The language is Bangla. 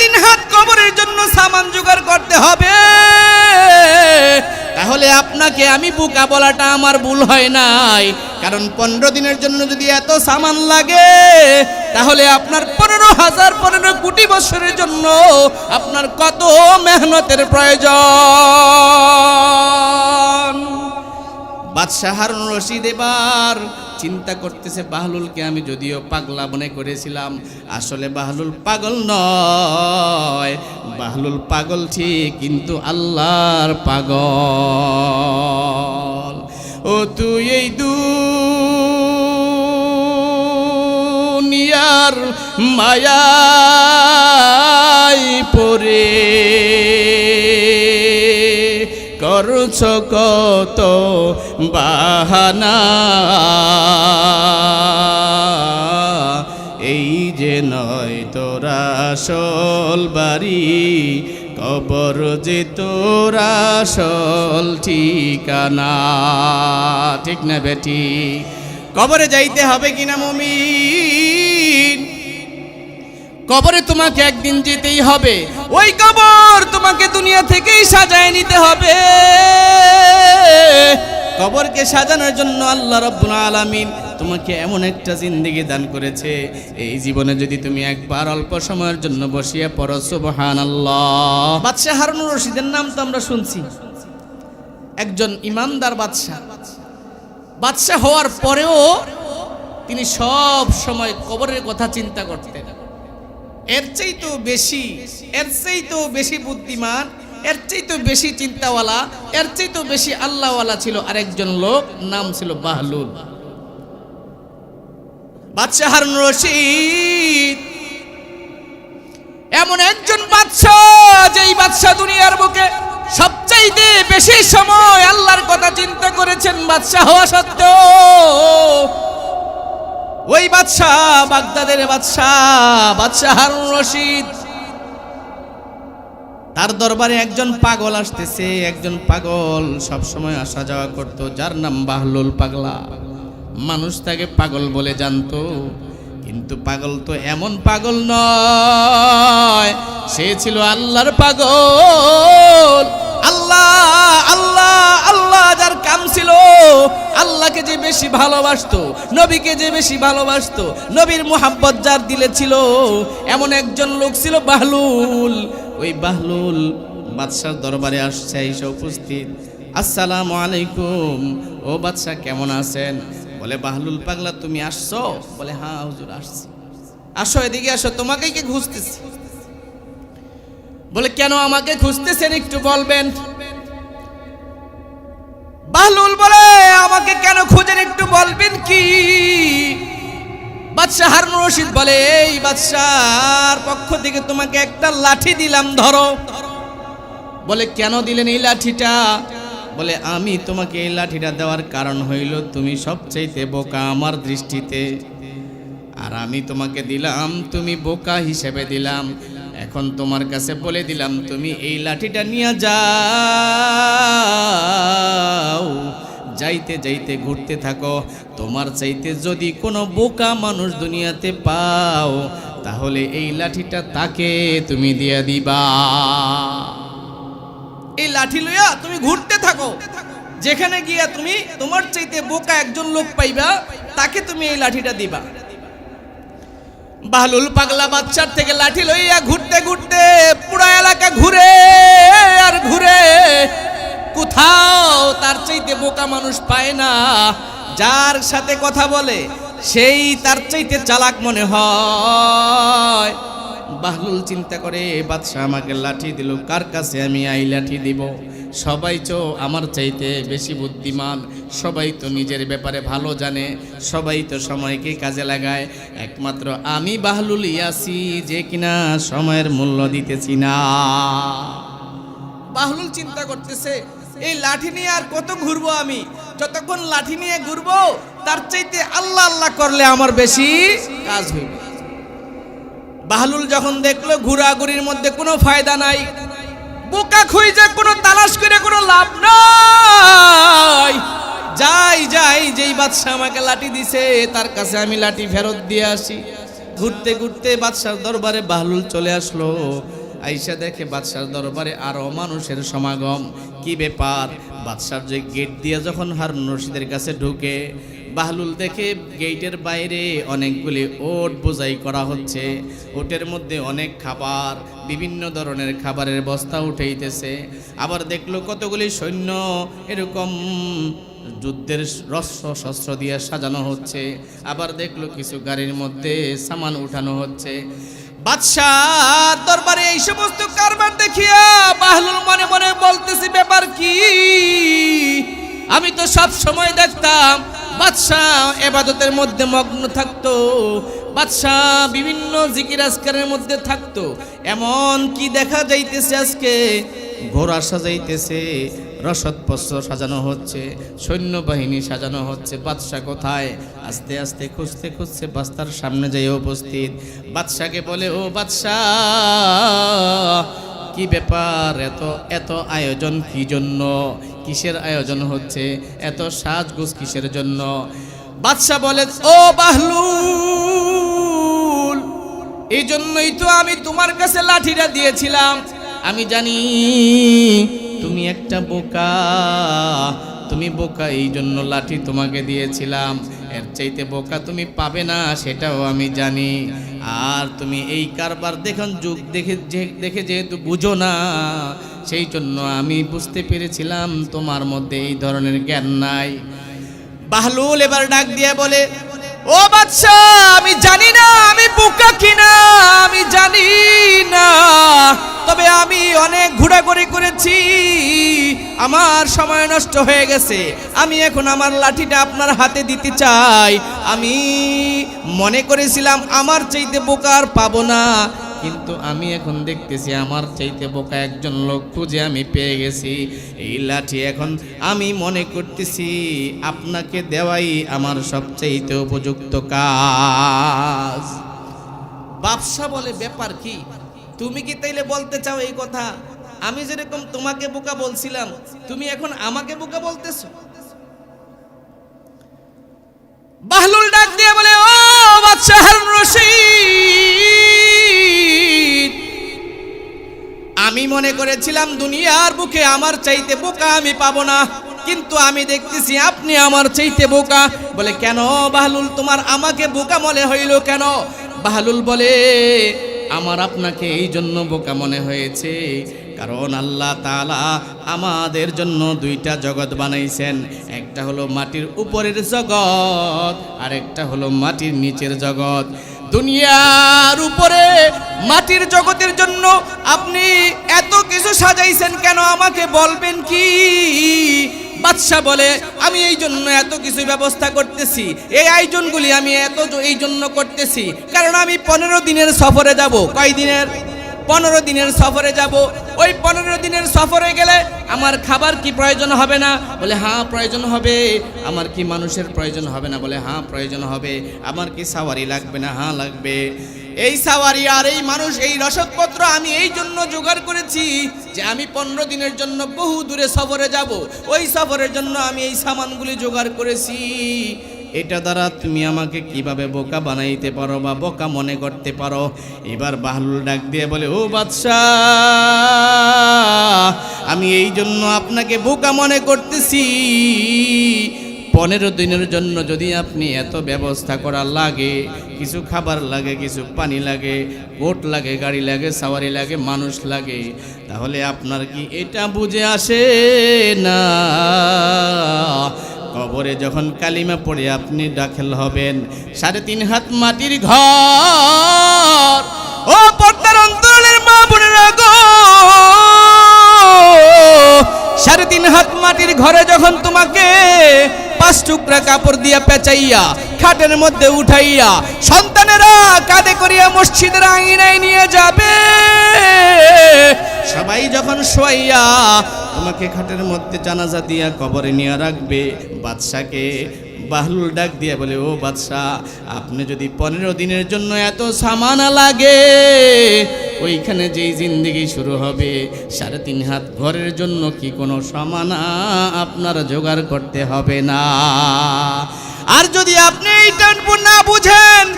তিন হাত কবরের জন্য সামান জোগাড় করতে হবে। তাহলে আপনাকে আমি বোকা বলাটা আমার ভুল হয় নাই। কারণ পনেরো দিনের জন্য যদি এত সামান লাগে, তাহলে আপনার পনেরো হাজার পনেরো কোটি বছরের জন্য আপনার কত মেহনতের প্রয়োজন? বাদশাহ হারুন রশিদ এবার। চিন্তা করতেছে, বাহলুলকে আমি যদিও পাগলা মনে করেছিলাম, আসলে বাহলুল পাগল নয়। বাহলুল পাগল ঠিক, কিন্তু আল্লাহর পাগল। ও তুই এই দুনিয়ার মায়াই পড়ে। করছ কত বাহানা। এই যে নয় তোরা আসল বাড়ি, কবর যে তোরা আসল ঠিকানা। ঠিক না বেটি? কবরে যাইতে হবে কিনা মমিন? কবরে তোমাকে একদিন যেতেই হবে। ওই কবর তোমাকে দুনিয়া থেকেই সাজায় নিতে হবে। কবরকে সাজানোর জন্য আল্লাহ রব্বুল আলামিন তোমাকে এমন একটা জিন্দেগি দান করেছে। এই জীবনে যদি তুমি একবার অল্প সময়ের জন্য বসিয়া পড়ো, সুবহানাল্লাহ। বাদশাহ হারুনুর রশিদের নাম তো আমরা শুনছি। একজন ইমানদার বাদশাহ। বাদশাহ হওয়ার পরেও তিনি সব সময় কবরের কথা চিন্তা করতেন। এর চাইতেও বেশি, এর চাইতেও বেশি বুদ্ধিমান, এর চাইতেও বেশি চিন্তাওয়ালা, এর চাইতেও বেশি আল্লাহওয়ালা ছিল আরেকজন লোক, নাম ছিল বাহলুল। বাদশাহ হারুন রশিদ। এমন একজন বাদশাহ যেই বাদশাহ দুনিয়ার বুকে সবচাইতে বেশি সময় আল্লাহর কথা চিন্তা করেছেন বাদশাহ হওয়া সত্ত্বেও। ওই বাদশাহ, বাগদাদের বাদশাহ বাদশাহ হারুন রশিদ। তার দরবারে একজন পাগল আসতেছে, একজন পাগল সব সময় আসা যাওয়া করতো, যার নাম বাহলুল পাগলা। মানুষ তাকে পাগল বলে জানতো, কিন্তু পাগল তো এমন পাগল নয়, সে ছিল আল্লাহর পাগল। আল্লাহ আল্লাহ আল্লাহ ছিল। আল্লাহকে যে বেশি ভালোবাসতো, নবীকে যে বেশি ভালোবাসতো, নবীর মোহাব্বত যার দিলে ছিল, এমন একজন লোক ছিল বাহলুল। ওই বাহলুল বাদশার দরবারে আসছে, এসে উপস্থিত। আসসালামু আলাইকুম। ও বাদশাহ কেমন আছেন? বলে, বাহলুল পাগলা, তুমি আসছো? বলে হ্যাঁ হুজুর, আসছি। আসো, এদিকে আসো, তোমাকেই কে খুঁজতেছি? বলে, কেন আমাকে খুঁজতেছেন একটু বলবেন? বাহলুল বলে, আমাকে কেন খুঁজেন একটু বলবেন কি? বাদশাহ হারুন রশিদ বলে, এই বাদশাহর পক্ষ থেকে তোমাকে একটা লাঠি দিলাম, ধরো। বলে, কেন দিলেন এই লাঠিটা? বলে, আমি তোমাকে এই লাঠিটা দেওয়ার কারণ হইল, তুমি সবচাইতে বোকা আমার দৃষ্টিতে। আর আমি তোমাকে দিলাম, তুমি বোকা হিসেবে দিলাম। এখন তোমার কাছে বলে দিলাম, তুমি এই লাঠিটা নিয়ে যাও। যাইতে যাইতে ঘুরতে থাকো। তোমার চাইতে যদি কোনো বোকা মানুষ দুনিয়াতে পাও, তাহলে এই লাঠিটা তাকে তুমি দিয়া দিবা। এই লাঠি লইয়া তুমি ঘুরতে থাকো। যেখানে গিয়া তুমি তোমার চাইতে বোকা একজন লোক পাইবা, তাকে তুমি এই লাঠিটা দিবা। বাহলুল পাগলা বাচ্চার থেকে লাঠি লইয়া ঘুরতে ঘুরতে পুরা এলাকা ঘুরে আর ঘুরে। কোথাও তার চাইতে বোকা মানুষ পায় না। যার সাথে কথা বলে, সেই তার চাইতে চালাক মনে হয়। বাহলুল চিন্তা করে, বাদশাহ আমাকে লাঠি দিল, কার কাছে আমি আই লাঠি দিব? সবাই চো আমার চাইতে বেশি বুদ্ধিমান। সবাই তো নিজের ব্যাপারে ভালো জানে, সবাই তো সময়কে কাজে লাগায়। একমাত্র আমি বাহলুল ইয়াসি, যে কিনা সময়ের মূল্য দিতেছি না। বাহলুল চিন্তা করতেছে, এই লাঠি নিয়ে আর কত ঘুরবো আমি? যতক্ষণ লাঠি নিয়ে ঘুরবো, তার চাইতে আল্লাহ আল্লাহ করলে আমার বেশি কাজ হইবে। বাহলুল যখন দেখল, ঘোরাঘুরির মধ্যে কোনো ফায়দা নাই, বোকা খুঁজে কোনো তালাশ করে কোনো লাভ নাই। যাই যাই, যেই বাদশাহ আমাকে লাঠি দিছে, তার কাছে আমি লাঠি ফেরত দিয়ে আসি। ঘুরতে ঘুরতে বাদশার দরবারে বাহলুল চলে আসলো। আইসা দেখে বাদশার দরবারে আরও মানুষের সমাগম। কি ব্যাপার? বাদশার যে গেট দিয়ে যখন হারুন রশিদের কাছে ঢুকে বাহলুল দেখে গেটের বাইরে অনেকগুলি ওট বোঝাই করা হচ্ছে। ওটের মধ্যে অনেক খাবার, বিভিন্ন ধরনের খাবারের বস্তা উঠেইতেছে। আবার দেখল কতগুলি সৈন্য এরকম যুদ্ধের রস্র শস্ত্র দিয়ে সাজানো হচ্ছে। আবার দেখল কিছু গাড়ির মধ্যে সামান উঠানো হচ্ছে। বাদশাহ দরবারে এই সমস্ত কারবার দেখিয়া বাহলুল মনে মনে বলতেছি, ব্যাপার কি? আমি তো সব সময় দেখতাম বাদশাহ এবাদতের মধ্যে মগ্ন থাকতো। বাদশাহ বিভিন্ন জিকির আজকারের মধ্যে থাকতো। এমন কি দেখা যাইতেছে আজকে? ঘোড়া সাজাইতেছে রসদপস্র সাজানো হচ্ছে, সৈন্যবাহিনী সাজানো হচ্ছে। বাদশাহ কোথায়? আস্তে আস্তে খুঁজতে খুঁজতে বাস্তার সামনে যাই উপস্থিত। বাদশাকে বলে, ও বাদশাহ, কি ব্যাপার? এত এত আয়োজন কি জন্য? কিসের আয়োজন হচ্ছে? এত সাজগোজ কিসের জন্য? বাদশাহ বলে, ও বাহলু এই জন্যই তো আমি তোমার কাছে লাঠিটা দিয়েছিলাম। আমি জানি তুমি একটা বোকা, তুমি বোকা এই জন্য লাঠি তোমাকে দিয়েছিলাম। এর চাইতে বোকা তুমি পাবে না, সেটাও আমি জানি। আর তুমি এই কারবার দেখুন যুগ, দেখে দেখে যেহেতু বুঝো না, সেই জন্য আমি বুঝতে পেরেছিলাম তোমার মধ্যে এই ধরনের জ্ঞান নাই। বাহলুল এবার ডাক দিয়ে বলে ও বাচ্চা আমি জানি না, আমি বোকা কিনা, আমি জানি না। তবে আমি অনেক ঘোরাঘুরি করেছি, আমার সময় নষ্ট হয়ে গেছে। আমি এখন আমার লাঠিটা আপনার হাতে দিতে চাই। আমি মনে করেছিলাম, আমার চাইতে বোকার পাবো না। কিন্তু আমি এখন দেখতেছি আমার চাইতে বোকা একজন লোক খুঁজে আমি পেয়ে গেছি। এই লাঠি এখন আমি মনে করতেছি আপনাকে দেওয়াই আমার সবচাইতে উপযুক্ত কাজ। বাপসা বলে, ব্যাপার কি? তুমি কি তাইলে বলতে চাও এই কথা? আমি যেরকম তোমাকে বোকা বলছিলাম, তুমি এখন আমাকে বোকা বলতেছো? বাহলুল ডাক দিয়ে বলে, ও বাদশা মনে করেছিলাম, দুনিয়ার বুকে আমার চাইতে বোকা আমি পাবো না। কিন্তু আমি দেখতেছি আপনি আমার চাইতে বোকা। বলে, কেন বাহলুল, তোমার আমাকে বোকা মনে হইল কেন? বাহলুল বলে, আমার আপনাকে এই জন্য বোকা মনে হয়েছে, কারণ আল্লাহ তাআলা আমাদের জন্য দুইটা জগৎ বানাইছেন। একটা হলো মাটির উপরের জগৎ আর একটা হলো মাটির নিচের জগৎ। দুনিয়ার উপরে, মাটির জগতের জন্য আপনি এত কিছু সাজাইছেন কেন আমাকে বলবেন কি? বাদশাহ বলে, আমি এই জন্য এত কিছু ব্যবস্থা করতেছি, এই আয়োজনগুলি আমি এত এই জন্য করতেছি, কারণ আমি পনেরো দিনের সফরে যাব। কয় দিনের? পনেরো দিনের সফরে যাব। ওই পনেরো দিনের সফরে গেলে আমার খাবার কি প্রয়োজন হবে না? বলে হ্যাঁ প্রয়োজন হবে। আমার কি মানুষের প্রয়োজন হবে না? বলে হ্যাঁ প্রয়োজন হবে। আমার কি সাওয়ারি লাগবে না? হ্যাঁ লাগবে। এই সাওয়ারি আর এই মানুষ, এই রসদপত্র আমি এই জন্য জোগাড় করেছি যে আমি পনেরো দিনের জন্য বহু দূরে সফরে যাব। ওই সফরের জন্য আমি এই সামানগুলি জোগাড় করেছি। এটা দ্বারা তুমি আমাকে কীভাবে বোকা বানাইতে পারো বা বোকা মনে করতে পারো? এবার বাহলুল ডাক দিয়ে বলে, ও বাদশাহ, আমি এই জন্য আপনাকে বোকা মনে করতেছি। পনেরো দিনের জন্য যদি আপনি এত ব্যবস্থা করা লাগে, কিছু খাবার লাগে, কিছু পানি লাগে কোট লাগে, গাড়ি লাগে, সাওয়ারি লাগে, মানুষ লাগে, তাহলে আপনার কি এটা বুঝে আসে না? কবরে যখন কালিমা পড়ে আপনি দাখিল হবেন, সাড়ে তিন হাত মাটির ঘর, ও পর্দার অন্তরের মা বোনেরা সাড়ে তিন হাত মাটির ঘরে যখন তোমাকে পাঁচ টুকরা কাপড় দিয়া পেঁচাইয়া, খাটের মধ্যে উঠাইয়া, সন্তানেরা কাঁধে করিয়া মসজিদের আঙিনায় নিয়ে যাবে, সবাই যখন শোয়াইয়া তোমাকে খাটের মধ্যে জানাজা দিয়া কবরে নিয়ে রাখবে। বাদশাকে বাহলুল ডাক দিয়ে বলে, ও বাদশাহ আপনি যদি পনেরো দিনের জন্য এত সামানা লাগে, ওইখানে যেই জিন্দিগি শুরু হবে, সাড়ে তিন হাত ঘরের জন্য কি কোনো সামানা আপনার জোগাড় করতে হবে না? আর যদি আপনি এইটা না বুঝেন